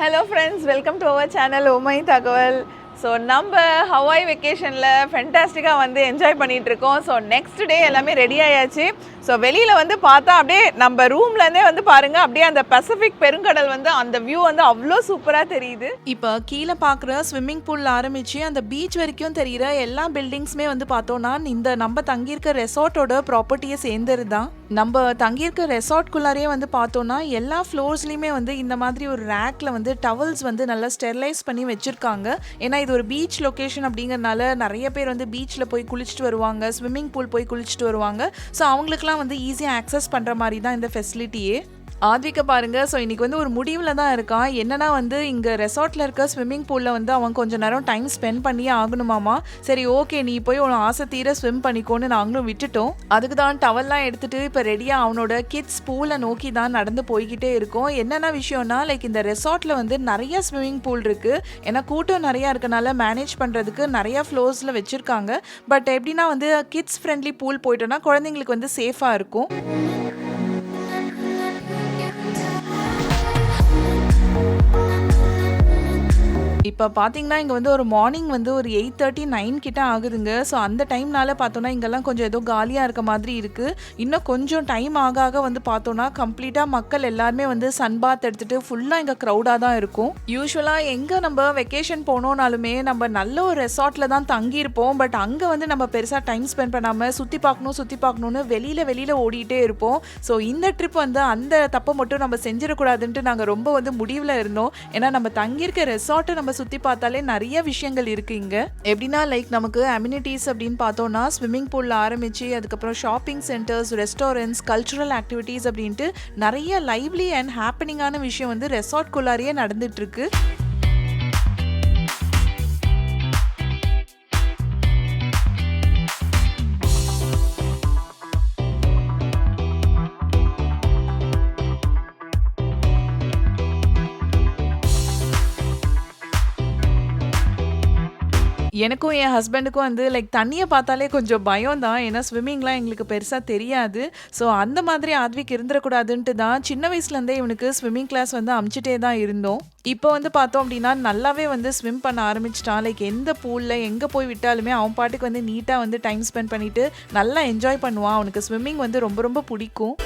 Hello friends welcome to our channel உமை தகவல் so நம்ம ஹவாய் வெக்கேஷனில் ஃபென்டாஸ்டிக்காக வந்து என்ஜாய் பண்ணிகிட்ருக்கோம் இருக்கோம் ஸோ நெக்ஸ்ட் டே எல்லாமே ரெடி ஆயாச்சு. ஸோ வெளியில் வந்து பார்த்தா அப்படியே நம்ம ரூம்லேருந்தே வந்து பாருங்க அப்படியே அந்த பசிபிக் பெருங்கடல் வந்து அந்த வியூ வந்து அவ்வளோ சூப்பராக தெரியுது. இப்போ கீழே பார்க்குற ஸ்விம்மிங் பூல் ஆரம்பித்து அந்த பீச் வரைக்கும் தெரிகிற எல்லா பில்டிங்ஸுமே வந்து பார்த்தோன்னா இந்த நம்ம தங்கியிருக்க ரெசார்ட்டோட ப்ராப்பர்ட்டியை சேர்ந்தது தான் நம்ம தங்கியிருக்க ரெசார்ட்குள்ளாரே வந்து பார்த்தோன்னா எல்லா ஃப்ளோர்ஸ்லையுமே வந்து இந்த மாதிரி ஒரு ரேக்கில் வந்து டவல்ஸ் வந்து நல்லா ஸ்டெர்லைஸ் பண்ணி வச்சுருக்காங்க. ஏன்னா இது ஒரு பீச் லொக்கேஷன் அப்படிங்கறனால நிறைய பேர் வந்து பீச்சில் போய் குளிச்சுட்டு வருவாங்க ஸ்விம்மிங் பூல் போய் குளிச்சுட்டு வருவாங்க. ஸோ அவங்களுக்குலாம் வந்து ஈஸியாக ஆக்சஸ் பண்ணுற மாதிரி தான் இந்த ஃபெசிலிட்டியே. ஆத்விக்க பாருங்க. ஸோ இன்னைக்கு வந்து ஒரு முடிவில் தான் இருக்கான். என்னன்னா வந்து இங்கே ரெசார்ட்டில் இருக்க ஸ்விம்மிங் பூலில் வந்து அவன் கொஞ்ச நேரம் டைம் ஸ்பெண்ட் பண்ணியே ஆகணுமாமா. சரி ஓகே நீ போய் உன் ஆசை தீர ஸ்விம் பண்ணிக்கோன்னு நாங்களும் விட்டுட்டோம். அதுக்கு தான் டவல்லாம் எடுத்துட்டு இப்போ ரெடியாக அவனோட கிட்ஸ் பூலை நோக்கி தான் நடந்து போய்கிட்டே இருக்கோம். என்னென்ன விஷயம்னா லைக் இந்த ரெசார்ட்டில் வந்து நிறைய ஸ்விம்மிங் பூல் இருக்கு. ஏன்னா கூட்டம் நிறையா இருக்கனால மேனேஜ் பண்ணுறதுக்கு நிறைய ஃப்ளோர்ஸில் வச்சுருக்காங்க. பட் எப்படின்னா வந்து கிட்ஸ் ஃப்ரெண்ட்லி பூல் போயிட்டோன்னா குழந்தைங்களுக்கு வந்து சேஃபாக இருக்கும். இப்போ பார்த்தீங்கன்னா இங்கே வந்து ஒரு மார்னிங் வந்து ஒரு எயிட் தேர்ட்டி நைன் கிட்ட ஆகுதுங்க. ஸோ அந்த டைம்னால பார்த்தோன்னா இங்கெல்லாம் கொஞ்சம் ஏதோ காலியாக இருக்க மாதிரி இருக்குது இன்னும் கொஞ்சம் டைம் ஆக ஆக வந்து பார்த்தோன்னா கம்ப்ளீட்டாக மக்கள் எல்லாருமே வந்து சன் பாத் எடுத்துகிட்டு ஃபுல்லாக இங்கே க்ரௌடாக தான் இருக்கும். யூஸ்வலாக எங்கே நம்ம வெக்கேஷன் போனோம்னாலுமே நம்ம நல்ல ஒரு ரெசார்ட்டில் தான் தங்கியிருப்போம். பட் அங்கே வந்து நம்ம பெருசாக டைம் ஸ்பெண்ட் பண்ணாமல் சுற்றி பார்க்கணும் சுற்றி பார்க்கணுன்னு வெளியில் வெளியில் ஓடிட்டே இருப்போம். ஸோ இந்த ட்ரிப் வந்து அந்த தப்பை மட்டும் நம்ம செஞ்சிடக்கூடாதுன்ட்டு நாங்கள் ரொம்ப வந்து முடிவில் இருந்தோம். ஏன்னா நம்ம தங்கியிருக்க ரெசார்ட்டை நம்ம சுற்றி பார்த்தாலே நிறைய விஷயங்கள் இருக்குது இங்கே. எப்படின்னா லைக் நமக்கு அம்யூனிட்டிஸ் அப்படின்னு பார்த்தோன்னா ஸ்விம்மிங் பூலில் ஆரம்பித்து அதுக்கப்புறம் shopping centres restaurants cultural activities அப்படின்ட்டு நிறைய லைவ்லி அண்ட் ஹாப்பனிங்கான விஷயம் வந்து ரெசார்ட்குள்ளாரியே நடந்துகிட்ருக்கு எனக்கும் என் ஹஸ்பண்டுக்கும் வந்து லைக் தண்ணியை பார்த்தாலே கொஞ்சம் பயம் தான் ஏன்னா ஸ்விம்மிங்லாம் எங்களுக்கு பெருசாக தெரியாது. ஸோ அந்த மாதிரி ஆத்விக் இருந்துடக்கூடாதுன்ட்டு தான் சின்ன வயசுலேருந்தே இவனுக்கு ஸ்விம்மிங் கிளாஸ் வந்து அமுச்சிட்டே தான் இருந்தோம். இப்போ வந்து பார்த்தோம் அப்படின்னா நல்லாவே வந்து ஸ்விம் பண்ண ஆரம்பிச்சிட்டான். லைக் எந்த பூலில் எங்கே போய் விட்டாலுமே அவன் பாட்டுக்கு வந்து நீட்டாக வந்து டைம் ஸ்பெண்ட் பண்ணிட்டு நல்லா என்ஜாய் பண்ணுவான். அவனுக்கு ஸ்விம்மிங் வந்து ரொம்ப ரொம்ப பிடிக்கும்.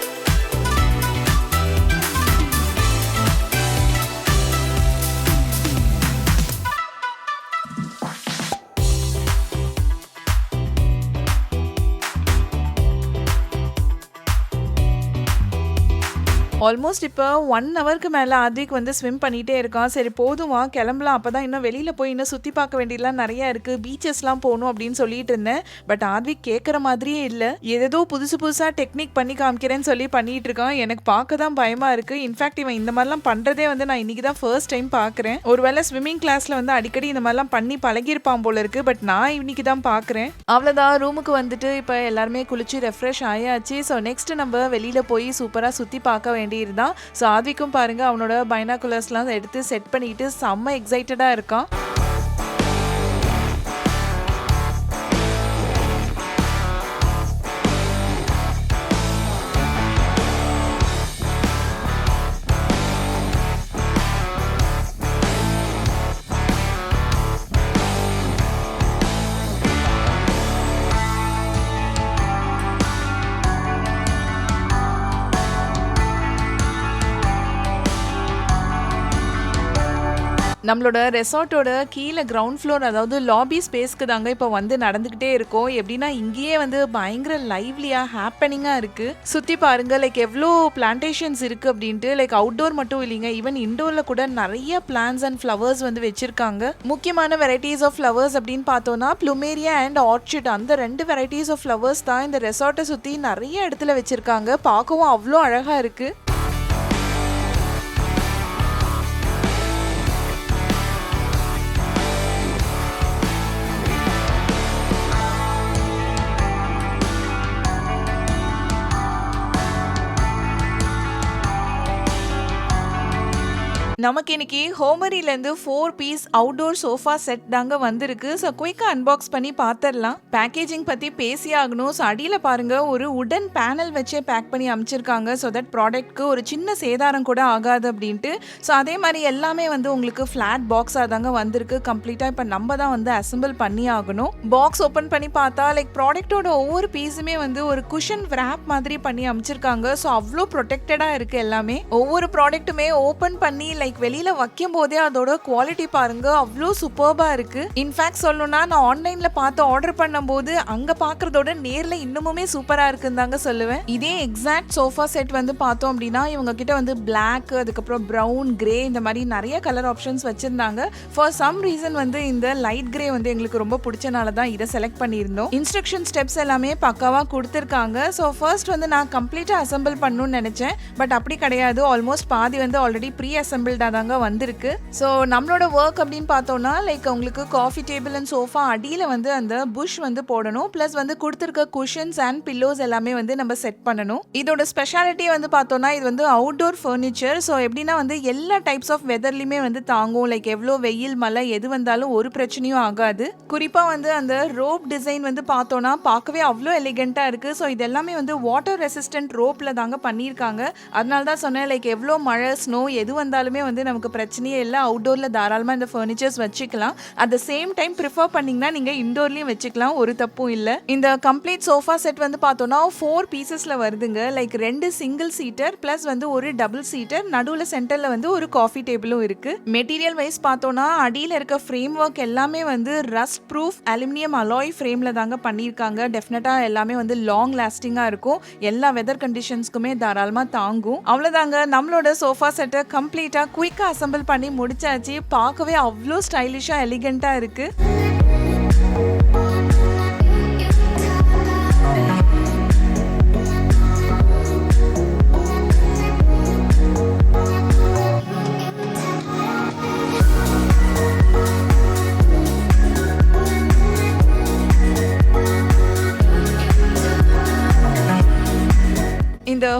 ஆல்மோஸ்ட் இப்போ ஒன் ஹவருக்கு மேலே ஆத்விக் வந்து ஸ்விம் பண்ணிகிட்டே இருக்கான். சரி போதுமா கிளம்பலாம். அப்போ தான் இன்னும் வெளியில் போய் இன்னும் சுற்றி பார்க்க வேண்டியதுலாம் நிறையா இருக்குது பீச்சஸ்லாம் போகணும் அப்படின்னு சொல்லிட்டு இருந்தேன். பட் ஆத்விக் கேட்குற மாதிரியே இல்லை. ஏதேதோ புதுசு புதுசாக டெக்னிக் பண்ணி காமிக்கிறேன்னு சொல்லி பண்ணிட்டு இருக்கான். எனக்கு பார்க்க தான் பயமாக இருக்குது இன்ஃபேக்ட் இவன் இந்த மாதிரிலாம் பண்ணுறதே வந்து நான் இன்றைக்கி தான் ஃபர்ஸ்ட் டைம் பார்க்குறேன். ஒருவேளை ஸ்விம்மிங் கிளாஸில் வந்து அடிக்கடி இந்த மாதிரிலாம் பண்ணி பழகியிருப்பான் போல இருக்குது பட் நான் இன்னைக்கு தான் பார்க்குறேன். அவ்வளோதான் ரூமுக்கு வந்துட்டு இப்போ எல்லாருமே குளிச்சு ரெஃப்ரெஷ் ஆயாச்சு. ஸோ நெக்ஸ்ட் நம்ம வெளியில் போய் சூப்பராக சுற்றி பார்க்க வேண்டிய தான் ஸோ ஆதிக்கும் பாருங்க அவனோட பைனாகுலர்ஸ்லாம் எடுத்து செட் பண்ணிட்டு செம்ம எக்ஸைட்டடாக இருக்கான். நம்மளோட ரெசார்ட்டோட கீழே கிரவுண்ட் ஃப்ளோர் அதாவது லாபி ஸ்பேஸ்க்கு தாங்க இப்போ வந்து நடந்துக்கிட்டே இருக்கோம். எப்படின்னா இங்கேயே வந்து பயங்கர லைவ்லியாக ஹாப்பனிங்காக இருக்குது சுற்றி பாருங்கள் லைக் எவ்வளோ பிளான்டேஷன்ஸ் இருக்குது அப்படின்ட்டு லைக் அவுட்டோர் மட்டும் இல்லைங்க ஈவன் இன்டோரில் கூட நிறைய பிளான்ஸ் அண்ட் ஃப்ளவர்ஸ் வந்து வச்சுருக்காங்க. முக்கியமான வெரைட்டிஸ் ஆஃப் ஃப்ளவர்ஸ் அப்படின்னு பார்த்தோன்னா ப்ளூமேரியா அண்ட் ஆர்ச்சிட் அந்த ரெண்டு வெரைட்டிஸ் ஆஃப் ஃப்ளவர்ஸ் தான் இந்த ரெசார்ட்டை சுற்றி நிறைய இடத்துல வச்சுருக்காங்க. பார்க்கவும் அவ்வளோ அழகாக இருக்குது நமக்கு இன்னைக்கு ஹோமரிலேருந்து four piece outdoor sofa set தாங்க வந்திருக்கு. ஸோ குயிக்காக அன்பாக்ஸ் பண்ணி பார்த்துடலாம் பேக்கேஜிங் பற்றி பேசி ஆகணும். ஸோ அடியில் பாருங்க ஒரு உடன் பேனல் வச்சே பேக் பண்ணி அமைச்சிருக்காங்க. ஸோ தட் ப்ராடக்ட்க்கு ஒரு சின்ன சேதாரம் கூட ஆகாது அப்படின்ட்டு. ஸோ அதே மாதிரி எல்லாமே வந்து உங்களுக்கு ஃப்ளாட் பாக்ஸாக தாங்க வந்திருக்கு. கம்ப்ளீட்டாக இப்போ நம்ம தான் வந்து அசம்பிள் பண்ணி ஆகணும். பாக்ஸ் ஓப்பன் பண்ணி பார்த்தா லைக் ப்ராடக்ட்டோட ஒவ்வொரு பீஸுமே வந்து ஒரு குஷன் ரேப் மாதிரி பண்ணி அமைச்சிருக்காங்க. ஸோ அவ்வளோ ப்ரொடெக்டடாக இருக்குது எல்லாமே. ஒவ்வொரு ப்ராடக்ட்டுமே ஓப்பன் பண்ணி லைக் வெளியில வைக்கும் போதே அதோட குவாலிட்டி பாருங்க அவ்வளோ சூப்பர்பா இருக்கு. இன்ஃபேக்ட் சொல்லணும்னா நான் ஆன்லைன்ல பார்த்து ஆர்டர் பண்ணும்போது அங்க பாக்குறதோட நேர்ல இன்னுமுமே சூப்பரா இருக்குன்னு தாங்க சொல்லுவேன். இதே எக்ஸாக்ட் சோஃபா செட் வந்து பார்த்தோம் அப்படின்னா இவங்க கிட்ட வந்து பிளாக் அதுக்கப்புறம் ப்ரௌன் கிரே இந்த மாதிரி நிறைய கலர் ஆப்ஷன்ஸ் வச்சிருந்தாங்க. ஃபார் சம் ரீசன் வந்து இந்த லைட் கிரே வந்து எங்களுக்கு ரொம்ப பிடிச்சனால தான் இதை செலக்ட் பண்ணியிருந்தோம். இன்ஸ்ட்ரக்ஷன் ஸ்டெப்ஸ் எல்லாமே பக்காவா கொடுத்துருக்காங்க. ஸோ ஃபர்ஸ்ட் வந்து நான் கம்ப்ளீட்டாக அசெம்பிள் பண்ணணும்னு நினச்சேன். பட் அப்படி கிடையாது. ஆல்மோஸ்ட் பாதி வந்து ஆல்ரெடி ப்ரீ ரிலேட்டடாக தாங்க வந்திருக்கு. ஸோ நம்மளோட ஒர்க் அப்படின்னு பார்த்தோம்னா லைக் உங்களுக்கு காஃபி டேபிள் அண்ட் சோஃபா அடியில் வந்து அந்த புஷ் வந்து போடணும். ப்ளஸ் வந்து கொடுத்துருக்க குஷன்ஸ் அண்ட் பில்லோஸ் எல்லாமே வந்து நம்ம செட் பண்ணணும். இதோட ஸ்பெஷாலிட்டி வந்து பார்த்தோம்னா இது வந்து அவுட்டோர் ஃபர்னிச்சர் ஸோ எப்படின்னா வந்து எல்லா டைப்ஸ் ஆஃப் வெதர்லையுமே வந்து தாங்கும். லைக் எவ்வளோ வெயில் மழை எது வந்தாலும் ஒரு பிரச்சனையும் ஆகாது. குறிப்பாக வந்து அந்த ரோப் டிசைன் வந்து பார்த்தோன்னா பார்க்கவே அவ்வளோ எலிகெண்ட்டாக இருக்குது ஸோ இது எல்லாமே வந்து வாட்டர் ரெசிஸ்டன்ட் ரோப்பில் தாங்க பண்ணியிருக்காங்க. அதனால தான் சொன்னேன் லைக் எவ்வளோ மழை ஸ்னோ எது வந்தாலுமே வந்து நமக்கு பிரச்சனையே இல்லை. அவுட்டோரில் தாராளமாக இந்த ஃபர்னிச்சர்ஸ் வச்சுக்கலாம். At the same time prefer பண்ணிங்கன்னா நீங்கள் இண்டோர்லேயும் வச்சுக்கலாம். ஒரு தப்பும் இல்லை. இந்த கம்ப்ளீட் சோஃபா செட் வந்து பார்த்தோன்னா ஃபோர் பீசஸில் வருதுங்க. லைக் ரெண்டு சிங்கிள் சீட்டர் ப்ளஸ் வந்து ஒரு டபுள் சீட்டர் நடுவில் சென்டரில் வந்து ஒரு காஃபி டேபிளும் இருக்குது மெட்டீரியல் வைஸ் பார்த்தோன்னா அடியில் இருக்க ஃப்ரேம் ஒர்க் எல்லாமே வந்து ரஸ்ட் ப்ரூஃப் அலுமினியம் அலாய் ஃப்ரேமில் தாங்க பண்ணியிருக்காங்க. டெஃபினட்டாக எல்லாமே வந்து லாங் லாஸ்டிங்காக இருக்கும். எல்லா வெதர் கண்டிஷன்ஸ்க்குமே தாராளமாக தாங்கும். அவ்வளோதாங்க நம்மளோட சோஃபா செட்டை கம்ப்ளீட்டாக குயிக்காக அசெம்பிள் பண்ணி முடிச்சாச்சு. பார்க்கவே அவ்வளோ ஸ்டைலிஷாக எலிகெண்ட்டாக இருக்குது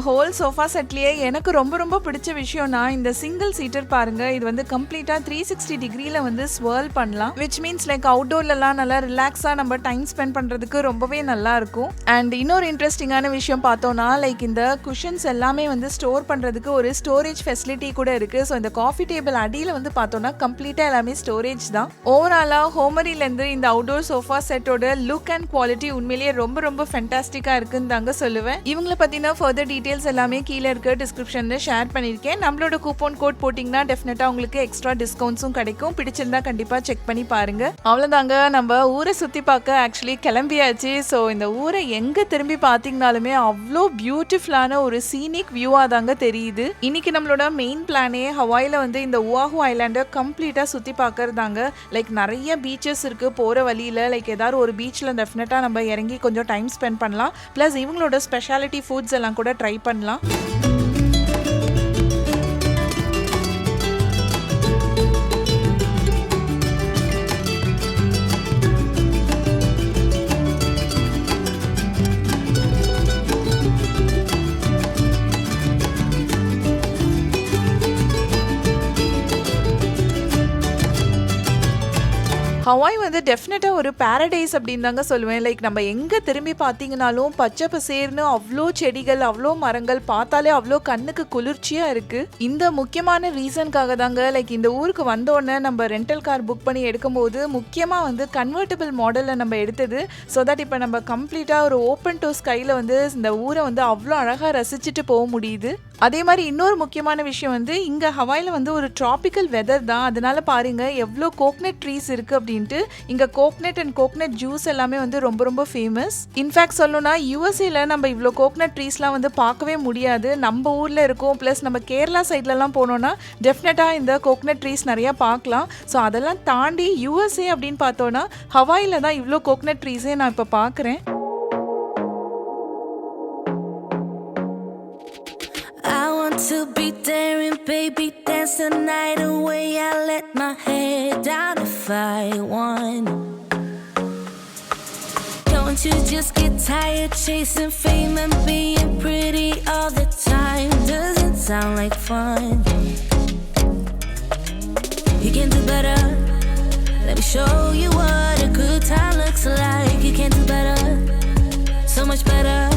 ஹோல் சோஃபா செட்லேயே எனக்கு ரொம்ப ரொம்ப பிடிச்ச விஷயம்னா இந்த சிங்கிள் சீட்டர் பாருங்க. இது வந்து கம்ப்ளீட்டா த்ரீ சிக்ஸ்டி டிகிரியில் வந்து ஸ்வர்ல் பண்ணலாம். விச் மீன்ஸ் லைக் அவுட்டோர்லலாம் நல்லா ரிலாக்ஸா நம்ம டைம் ஸ்பெண்ட் பண்றதுக்கு ரொம்பவே நல்லா இருக்கும். அண்ட் இன்னொரு இன்ட்ரெஸ்டிங்கான விஷயம் பார்த்தோம்னா லைக் இந்த குஷன்ஸ் எல்லாமே வந்து ஸ்டோர் பண்றதுக்கு ஒரு ஸ்டோரேஜ் ஃபெசிலிட்டி கூட இருக்கு. ஸோ இந்த காஃபி டேபிள் அடியில் வந்து பார்த்தோம்னா கம்ப்ளீட்டா எல்லாமே ஸ்டோரேஜ் தான். ஓவராலா ஹோமரிலேருந்து இந்த அவுட்டோர் சோஃபா செட்டோட லுக் அண்ட் குவாலிட்டி உண்மையிலேயே ரொம்ப ரொம்ப ஃபென்டாஸ்டிக்கா இருக்குன்னு தாங்க சொல்லுவேன். இவங்களை பார்த்தீங்கன்னா ஃபர்தர் டீட்டெயில்ஸ் எல்லாமே கீழே இருக்க டிஸ்கிரிப்ஷனில் ஷேர் பண்ணியிருக்கேன். நம்மளோட கூப்பன் கோட் போட்டிங்கன்னா டெஃபினட்டா உங்களுக்கு எக்ஸ்ட்ரா டிஸ்கவுண்ட்ஸும் கிடைக்கும். பிடிச்சிருந்தா கண்டிப்பாக செக் பண்ணி பாருங்க. அவ்வளோதாங்க நம்ம ஊரை சுற்றி பார்க்க ஆக்சுவலி கிளம்பியாச்சு. ஸோ இந்த ஊரை எங்க திரும்பி பார்த்தீங்கனாலுமே அவ்வளோ பியூட்டிஃபுல்லான ஒரு சீனிக் வியூவாக தாங்க தெரியுது. இன்னைக்கு நம்மளோட மெயின் பிளானே ஹவாயில் வந்து இந்த உவாஹு ஐலாண்டை கம்ப்ளீட்டாக சுற்றி பார்க்கறதாங்க. லைக் நிறைய பீச்சஸ் இருக்கு. போகிற வழியில் லைக் ஏதாவது ஒரு பீச்சில் டெஃபினட்டாக நம்ம இறங்கி கொஞ்சம் டைம் ஸ்பெண்ட் பண்ணலாம். ப்ளஸ் இவங்களோட ஸ்பெஷாலிட்டி ஃபுட்ஸ் எல்லாம் கூட ட்ரை பண்ணலாம். ஹவாய் வந்து டெஃபினட்டாக ஒரு பேரடைஸ் அப்படின்னு தாங்க சொல்லுவேன். லைக் நம்ம எங்கே திரும்பி பார்த்தீங்கனாலும் பச்சை பசேர்னு அவ்வளோ செடிகள் அவ்வளோ மரங்கள் பார்த்தாலே அவ்வளோ கண்ணுக்கு குளிர்ச்சியாக இருக்குது இந்த முக்கியமான ரீசனுக்காக தாங்க லைக் இந்த ஊருக்கு வந்தோடனே நம்ம ரெண்டல் கார் புக் பண்ணி எடுக்கும்போது முக்கியமாக வந்து கன்வெர்ட்டபிள் மாடலில் நம்ம எடுத்தது. ஸோ தட் இப்போ நம்ம கம்ப்ளீட்டாக ஒரு ஓப்பன் டூ ஸ்கையில் வந்து இந்த ஊரை வந்து அவ்வளோ அழகாக ரசிச்சுட்டு போக முடியுது. அதே மாதிரி இன்னொரு முக்கியமான விஷயம் வந்து இங்கே ஹவாயில் வந்து ஒரு டிராபிக்கல் வெதர் தான். அதனால் பாருங்கள் எவ்வளோ கோக்னட் ட்ரீஸ் இருக்குது அப்படின்ட்டு இங்கே கோக்னட் அண்ட் கோக்னட் ஜூஸ் எல்லாமே வந்து ரொம்ப ரொம்ப ஃபேமஸ் இன்ஃபேக்ட் சொல்லணும்னா யூஎஸ்ஏல நம்ம இவ்வளோ கோக்னட் ட்ரீஸ்லாம் வந்து பார்க்கவே முடியாது. நம்ம ஊரில் இருக்கோம். ப்ளஸ் நம்ம கேரளா சைட்லலாம் போனோம்னா டெஃபினட்டாக இந்த கோக்னட் ட்ரீஸ் நிறையா பார்க்கலாம். ஸோ அதெல்லாம் தாண்டி யூஎஸ்ஏ அப்படின்னு பார்த்தோன்னா ஹவாயில் தான் இவ்வளோ கோக்னட் ட்ரீஸே நான் இப்போ பார்க்குறேன். To be daring, baby, dance the night away. I let my head down if I want. Don't you just get tired chasing fame and being pretty all the time? Doesn't sound like fun. You can do better. Let me show you what a good time looks like. You can do better, so much better.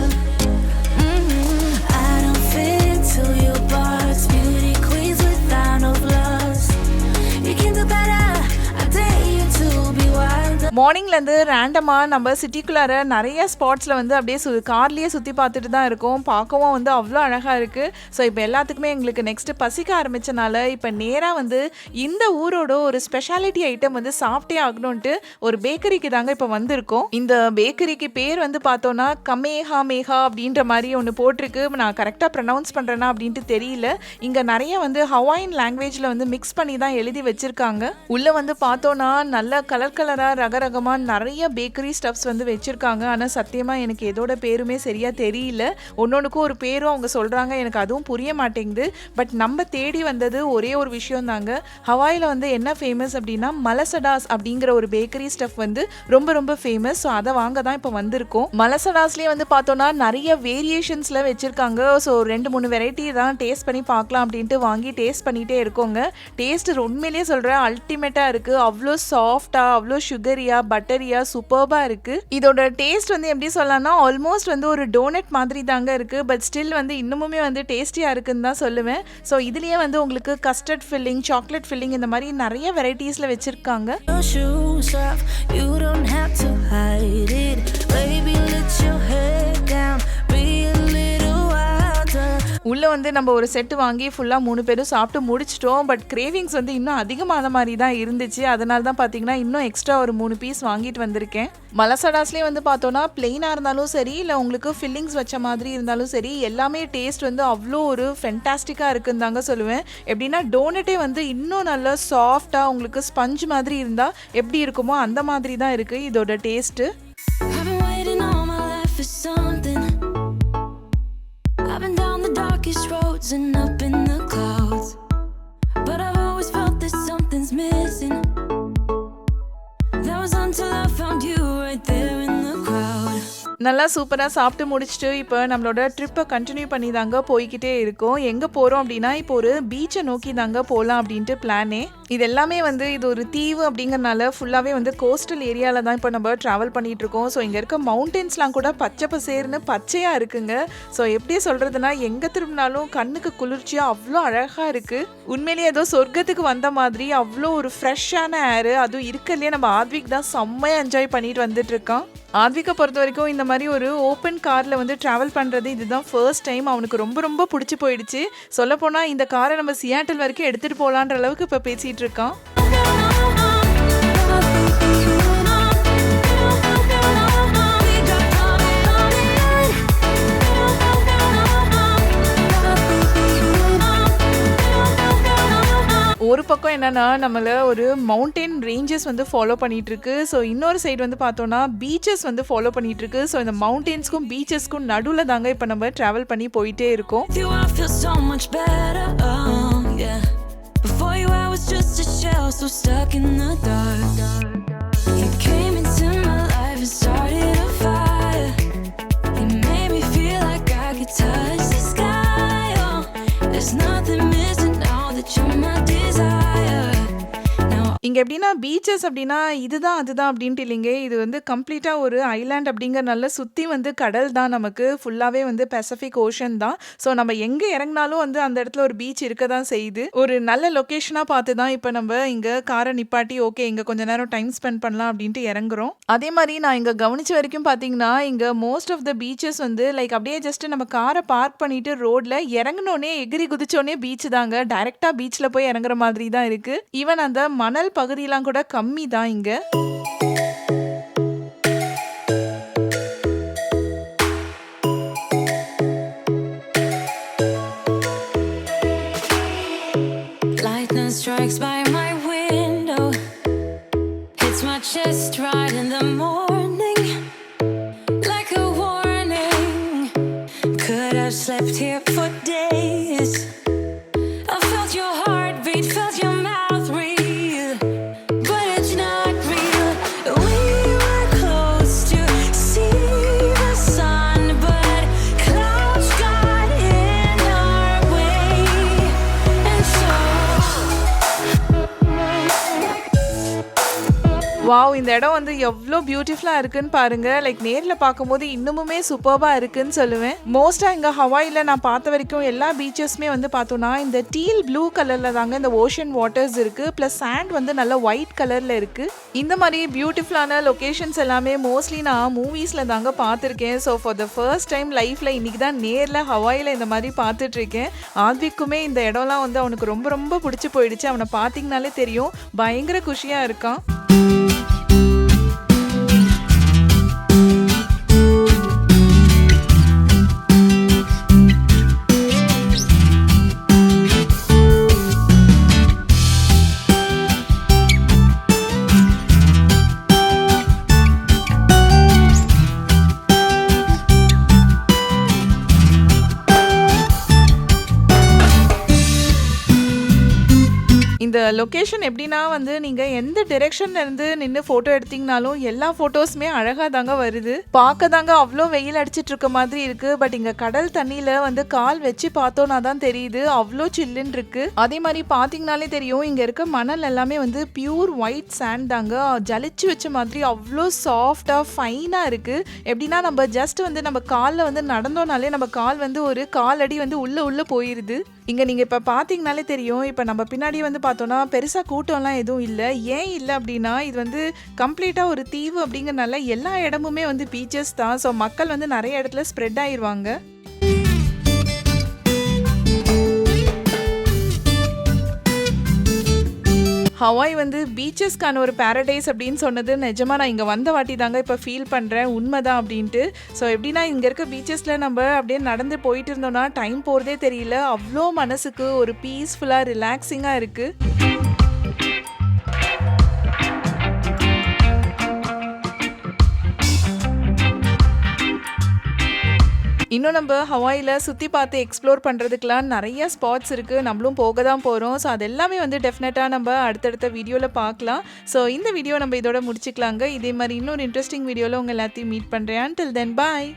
மார்னிங்லேருந்து ரேண்டமாக நம்ம சிட்டிக்குள்ளார நிறைய ஸ்பாட்ஸில் வந்து அப்படியே சு கார்லேயே சுற்றி பார்த்துட்டு தான் இருக்கோம். பார்க்கவும் வந்து அவ்வளோ அழகாக இருக்குது ஸோ இப்போ எல்லாத்துக்குமே எங்களுக்கு நெக்ஸ்ட்டு பசிக்க ஆரம்பித்தனால இப்போ நேராக வந்து இந்த ஊரோட ஒரு ஸ்பெஷாலிட்டி ஐட்டம் வந்து சாப்பிட்டே ஆகணும்ன்ட்டு ஒரு பேக்கரிக்கு தாங்க இப்போ வந்திருக்கோம். இந்த பேக்கரிக்கு பேர் வந்து பார்த்தோன்னா கமேஹா மேஹா அப்படின்ற மாதிரி ஒன்று போட்டிருக்கு. நான் கரெக்டாக ப்ரனவுன்ஸ் பண்ணுறேன்னா அப்படின்ட்டு தெரியல. இங்கே நிறைய வந்து ஹவாயின் லாங்குவேஜில் வந்து மிக்ஸ் பண்ணி தான் எழுதி வச்சுருக்காங்க. உள்ளே வந்து பார்த்தோன்னா நல்ல கலர் கலராக ரகர ரகரகமாக நிறைய பேக்கரி ஸ்டப்ஸ் வந்து வச்சுருக்காங்க. ஆனால் சத்தியமாக எனக்கு எதோட பேருமே சரியாக தெரியல. ஒன்னொன்றுக்கும் ஒரு பேரும் அவங்க சொல்கிறாங்க எனக்கு அதுவும் புரிய மாட்டேங்குது. பட் நம்ம தேடி வந்தது ஒரே ஒரு விஷயம் தாங்க ஹவாயில் வந்து என்ன ஃபேமஸ் அப்படின்னா மலசடாஸ் அப்படிங்கிற ஒரு பேக்கரி ஸ்டஃப் வந்து ரொம்ப ரொம்ப ஃபேமஸ் ஸோ அதை வாங்க தான் இப்போ வந்திருக்கோம். மலசடாஸ்லேயே வந்து பார்த்தோன்னா நிறைய வேரியேஷன்ஸில் வச்சுருக்காங்க. ஸோ ரெண்டு மூணு வெரைட்டி தான் டேஸ்ட் பண்ணி பார்க்கலாம் அப்படின்ட்டு வாங்கி டேஸ்ட் பண்ணிகிட்டே இருக்கோங்க. டேஸ்ட் உண்மையிலேயே சொல்கிறேன் அல்டிமேட்டாக இருக்குது அவ்வளோ சாஃப்டாக அவ்வளோ சுகரியாக பட்டரியாக சூப்பர்பாக இருக்குது இதோட டேஸ்ட் வந்து எப்படி சொல்லலாம்னா ஆல்மோஸ்ட் வந்து ஒரு டோனட் மாதிரி தாங்க இருக்குது பட் ஸ்டில் வந்து இன்னுமுமே வந்து டேஸ்டியாக இருக்குன்னு தான் சொல்லுவேன். ஸோ இதுலேயே வந்து உங்களுக்கு கஸ்டர்ட் ஃபில்லிங் சாக்லேட் ஃபில்லிங் இந்த மாதிரி நிறைய வெரைட்டிஸில் வச்சுருக்காங்க. வந்து நம்ம ஒரு செட்டு வாங்கி ஃபுல்லாக மூணு பேரும் சாப்பிட்டு முடிச்சிட்டோம். பட் கிரேவிங்ஸ் வந்து இன்னும் அதிகமான மாதிரி தான் இருந்துச்சு. அதனால தான் பார்த்தீங்கன்னா இன்னும் எக்ஸ்ட்ரா ஒரு மூணு பீஸ் வாங்கிட்டு வந்திருக்கேன். மலசடாஸ்லேயே வந்து பார்த்தோன்னா பிளெயினாக இருந்தாலும் சரி இல்லை உங்களுக்கு ஃபில்லிங்ஸ் வச்ச மாதிரி இருந்தாலும் சரி எல்லாமே டேஸ்ட் வந்து அவ்வளோ ஒரு ஃபென்டாஸ்டிக்காக இருக்குன்னு தாங்க சொல்லுவேன். எப்படின்னா டோனட்டே வந்து இன்னும் நல்லா சாஃப்டாக உங்களுக்கு ஸ்பஞ்ச் மாதிரி இருந்தால் எப்படி இருக்குமோ அந்த மாதிரி தான் இருக்குது இதோட taste I've been darkest roads and up in the clouds. But I've always felt that something's missing. That was until I found you நல்லா சூப்பராக சாப்பிட்டு முடிச்சுட்டு இப்போ நம்மளோட ட்ரிப்பை கண்டினியூ பண்ணி தாங்க போய்கிட்டே இருக்கோம். எங்கே போகிறோம் அப்படின்னா இப்போ ஒரு பீச்சை நோக்கி தாங்க போகலாம் அப்படின்ட்டு பிளானே இது எல்லாமே வந்து இது ஒரு தீவு அப்படிங்கறனால ஃபுல்லாகவே வந்து கோஸ்டல் ஏரியாவில் தான் இப்போ நம்ம ட்ராவல் பண்ணிட்டு இருக்கோம். ஸோ இங்கே இருக்க மவுண்டன்ஸ்லாம் கூட பச்சை பசேர்னு பச்சையாக இருக்குங்க. ஸோ எப்படி சொல்கிறதுனா எங்கே திரும்பினாலும் கண்ணுக்கு குளிர்ச்சியாக அவ்வளோ அழகாக இருக்குது உண்மையிலேயே ஏதோ சொர்க்கத்துக்கு வந்த மாதிரி அவ்வளோ ஒரு ஃப்ரெஷ்ஷான ஏரு அதுவும் இருக்கலையே நம்ம ஆத்விக் தான் செம்மையாக என்ஜாய் பண்ணிட்டு வந்துட்டு இருக்கான். ஆத்விகை பொறுத்த வரைக்கும் இந்த மாதிரி ஒரு ஓப்பன் காரில் வந்து ட்ராவல் பண்ணுறது இதுதான் ஃபர்ஸ்ட் டைம் அவனுக்கு ரொம்ப ரொம்ப பிடிச்சி போயிடுச்சு. சொல்லப்போனால் இந்த காரை நம்ம சியாட்டல் வரைக்கும் எடுத்துகிட்டு போகலான்ற அளவுக்கு இப்போ பேசிகிட்டு இருக்கான். பக்கம் என்னென்னா நம்மளை ஒரு மவுண்டைன் ரேஞ்சஸ் வந்து ஃபாலோ பண்ணிகிட்ருக்கு ஸோ இன்னொரு சைடு வந்து பார்த்தோன்னா பீச்சஸ் வந்து ஃபாலோ பண்ணிகிட்ருக்கு ஸோ இந்த மவுண்டெயின்ஸ்க்கும் பீச்சஸ்க்கும் நடுவில் தாங்க இப்போ நம்ம ட்ராவல் பண்ணி போயிட்டே இருக்கோம் You came into my life and started a fire. It made me feel like I there's nothing missing. இங்கே எப்படின்னா பீச்சஸ் அப்படின்னா இதுதான் அதுதான் அப்படின்ட்டு இல்லைங்க. இது வந்து கம்ப்ளீட்டாக ஒரு ஐலாண்ட் அப்படிங்கறனால சுற்றி வந்து கடல் தான் நமக்கு. ஃபுல்லாகவே வந்து பசிபிக் ஓஷன் தான். ஸோ நம்ம எங்கே இறங்கினாலும் வந்து அந்த இடத்துல ஒரு பீச் இருக்க தான் செய்யுது. ஒரு நல்ல லொக்கேஷனாக பார்த்து தான் இப்போ நம்ம இங்கே காரை நிப்பாட்டி ஓகே இங்கே கொஞ்ச நேரம் டைம் ஸ்பெண்ட் பண்ணலாம் அப்படின்ட்டு இறங்குறோம். அதே மாதிரி நான் இங்கே கவனிச்ச வரைக்கும் பார்த்தீங்கன்னா இங்கே மோஸ்ட் ஆஃப் த பீச்சஸ் வந்து லைக் அப்படியே ஜஸ்ட் நம்ம காரை பார்க் பண்ணிட்டு ரோட்ல இறங்கினோடனே எகிரி குதிச்சோடனே பீச் தாங்க. டைரெக்டாக பீச்சில் போய் இறங்குற மாதிரி தான் இருக்குது ஈவன் அந்த மணல் பகுதியெல்லாம் கூட கம்மி தான் இங்கே. இந்த இடம் வந்து எவ்வளோ பியூட்டிஃபுல்லாக இருக்குன்னு பாருங்க. லைக் நேரில் பார்க்கும்போது இன்னுமுமே சூப்பர்வாக இருக்குன்னு சொல்லுவேன். மோஸ்ட்டாக இங்கே ஹவாயில் நான் பார்த்த வரைக்கும் எல்லா பீச்சஸுமே வந்து பார்த்தோன்னா இந்த டீல் ப்ளூ கலரில் தாங்க இந்த ஓஷன் வாட்டர்ஸ் இருக்குது ப்ளஸ் சாண்ட் வந்து நல்ல ஒயிட் கலரில் இருக்குது இந்த மாதிரி பியூட்டிஃபுல்லான லொக்கேஷன்ஸ் எல்லாமே மோஸ்ட்லி நான் மூவிஸில் தாங்க பார்த்துருக்கேன். So for the first time லைஃப்பில் இன்றைக்கி தான் நேரில் ஹவாயில் இந்த மாதிரி பார்த்துட்ருக்கேன். ஆத்விக்குமே இந்த இடம்லாம் வந்து அவனுக்கு ரொம்ப ரொம்ப பிடிச்சி போயிடுச்சு. அவனை பார்த்தீங்கனாலே தெரியும். பயங்கர குஷியாக இருக்கான். இந்த லொக்கேஷன் எப்படின்னா வந்து நீங்கள் எந்த டிரெக்ஷன்ல இருந்து நின்று ஃபோட்டோ எடுத்தீங்கனாலும் எல்லா ஃபோட்டோஸுமே அழகாக தாங்க வருது. பார்க்க தாங்க அவ்வளோ வெயில் அடிச்சிட்டு இருக்க மாதிரி இருக்கு. பட் இங்கே கடல் தண்ணியில் வந்து கால் வச்சு பார்த்தோன்னா தான் தெரியுது. அவ்வளோ சில்லுன்னு இருக்கு. அதே மாதிரி பார்த்தீங்கனாலே தெரியும் இங்கே இருக்க மணல் எல்லாமே வந்து பியூர் ஒயிட் சாண்ட் தாங்க. ஜலிச்சு வச்ச மாதிரி அவ்வளோ சாஃப்டாக ஃபைனாக இருக்கு. எப்படின்னா நம்ம ஜஸ்ட் வந்து நம்ம காலில் வந்து நடந்தோனாலே நம்ம கால் வந்து ஒரு காலடி வந்து உள்ள உள்ள போயிருது. இங்கே நீங்கள் இப்போ பார்த்தீங்கனாலே தெரியும். இப்போ நம்ம பின்னாடி வந்து பார்த்தோன்னா பெருசாக கூட்டம்லாம் எதுவும் இல்லை. ஏன் இல்லை அப்படின்னா இது வந்து கம்ப்ளீட்டாக ஒரு தீவு அப்படிங்கிறனால எல்லா இடமுமே வந்து பீச்சஸ் தான். ஸோ மக்கள் வந்து நிறைய இடத்துல ஸ்ப்ரெட் ஆயிடுவாங்க ஹவாய் வந்து பீச்சஸ்க்கான ஒரு பேரடைஸ் அப்படின்னு சொன்னது நிஜமாக நான் இங்கே வந்த வாட்டி தாங்க இப்போ ஃபீல் பண்ணுறேன் உண்மை தான் அப்படின்ட்டு. ஸோ எப்படின்னா இங்கே இருக்க பீச்சஸில் நம்ம அப்படியே நடந்து போயிட்டு இருந்தோம்னா டைம் போகிறதே தெரியல. அவ்வளோ மனசுக்கு ஒரு பீஸ்ஃபுல்லாக ரிலாக்ஸிங்காக இருக்குது இன்னும் நம்ம ஹவாயில் சுற்றி பார்த்து எக்ஸ்ப்ளோர் பண்ணுறதுக்கெலாம் நிறைய ஸ்பாட்ஸ் இருக்குது நம்மளும் போக தான் போகிறோம் ஸோ அது எல்லாமே வந்து டெஃபினட்டாக நம்ம அடுத்தடுத்த வீடியோவில் பார்க்கலாம். ஸோ இந்த வீடியோ நம்ம இதோட முடிச்சுக்கலாங்க. இதே மாதிரி இன்னொரு இன்ட்ரெஸ்டிங் வீடியோவில் உங்கள் எல்லாத்தையும் மீட் பண்ணுறேன் டில் தென் பாய்